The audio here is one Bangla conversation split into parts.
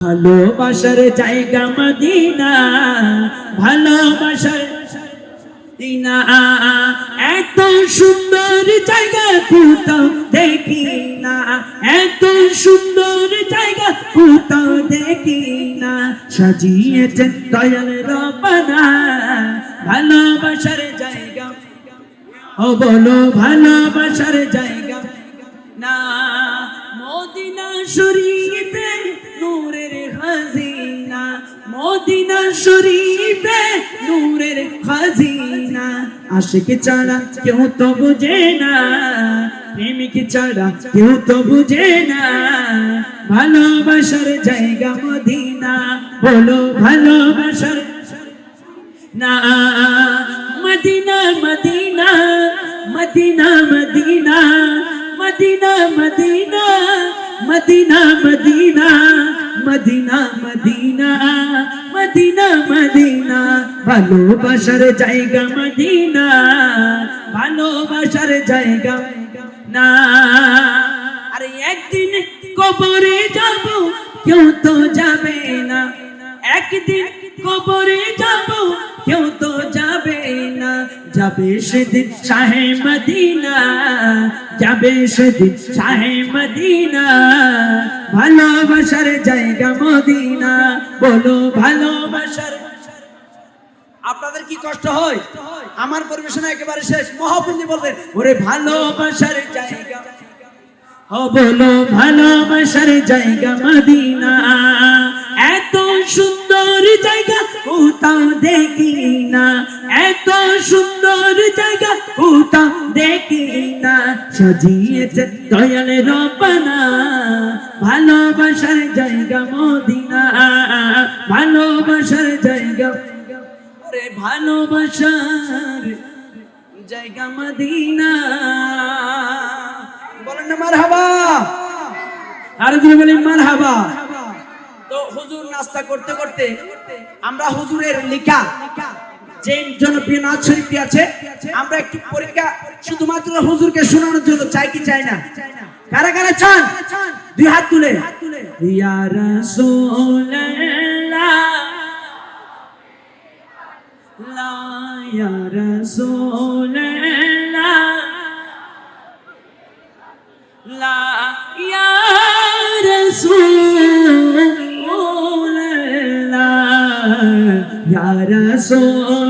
ভালোবাসার জায়গা মদিনা, ভালোবাসার দিনা এত সুন্দর জায়গা কোথাও দেখি না এত সুন্দর জায়গা কোথাও দেখি না সাজিয়েছেন দয়াল রবানা ভালোবাসার জায়গা। ও বলো, ভালোবাসার জায়গা। না, মদিনা শরীফে শরীফে নূরের খাজিনা। আশিক ছাড়া কেউ তো বুঝে না, প্রেমিক ছাড়া কেউ তো বুঝে না। ভালোবাসার জায়গা মদিনা, বলো ভালোবাসার না। Medina Medina Medina Medina Medina Medina Medina Medina. Medina Medina Medina Medina. ভালোবাসার জায়গা মদিনা, ভালোবাসার জায়গা না আরে একদিন কবরে যাব, কেউ তো যাবে না। একদিন কবরে যাব, কেউ তো যাবে না। যাবে সেদিন শাহে মদিনা, যাবে সেদিন শাহে মদিনা। ভালোবাসার জায়গা মদিনা। বলো ভালোবাসার আপনাদের কি কষ্ট হয়? আমার পরিবেশনা একেবারে শেষ। মহাপুঞ্জি বলতেন ওরে ভালোবাসার জায়গা। বলো ভালোবাসার জায়গা মদিনা। এত সুন্দর জায়গা কোথাও দেখি না এত সুন্দর জায়গা কোথাও দেখি না সাজিয়েছে দয়াল রবানা ভালোবাসার জায়গা মদিনা। ভালোবাসার জায়গা। আরে ভালোবাসার জায়গা মদিনা। বলেন না মার হাবা আর যদি বলেন মার হাবা তো হুজুর নাস্তা করতে করতে আমরা হুজুরের লেখা যে জনপ্রিয় নাচ শরীফটি আছে, আমরা একটু পরীক্ষা শুধুমাত্র হুজুরকে শোনানোর জন্য চাই কি চাই না? কারা কারা চান? তুলে ইয়া রাসূলুল্লাহ। লা ইয়া রাসূলুল্লাহ। লা ইয়া রাসূলুল্লাহ। ইয়া রাসূলুল্লাহ।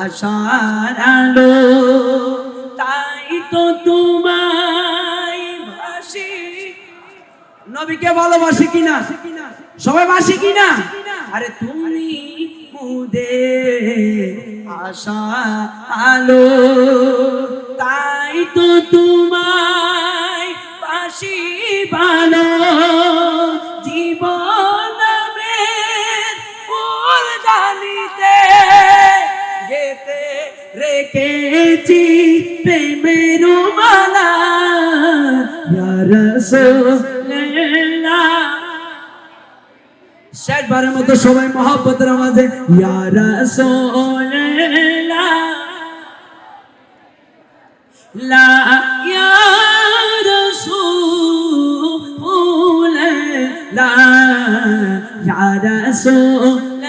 আশার আলো, তাই তো তোমায় ভাসি। নবীকে ভালোবাসি কিনা সবাই বাসি কিনা আরে তুমি মুদে আশা আলো, তাই তো তোমায় বাসি পেয়েছি প্রেমের মালা। শেষবারের মতো সবাই মহাব্বতের মাঝে ইয়ারা সোলা লা ইয়ারা সোলা লা ইয়ারা সোলা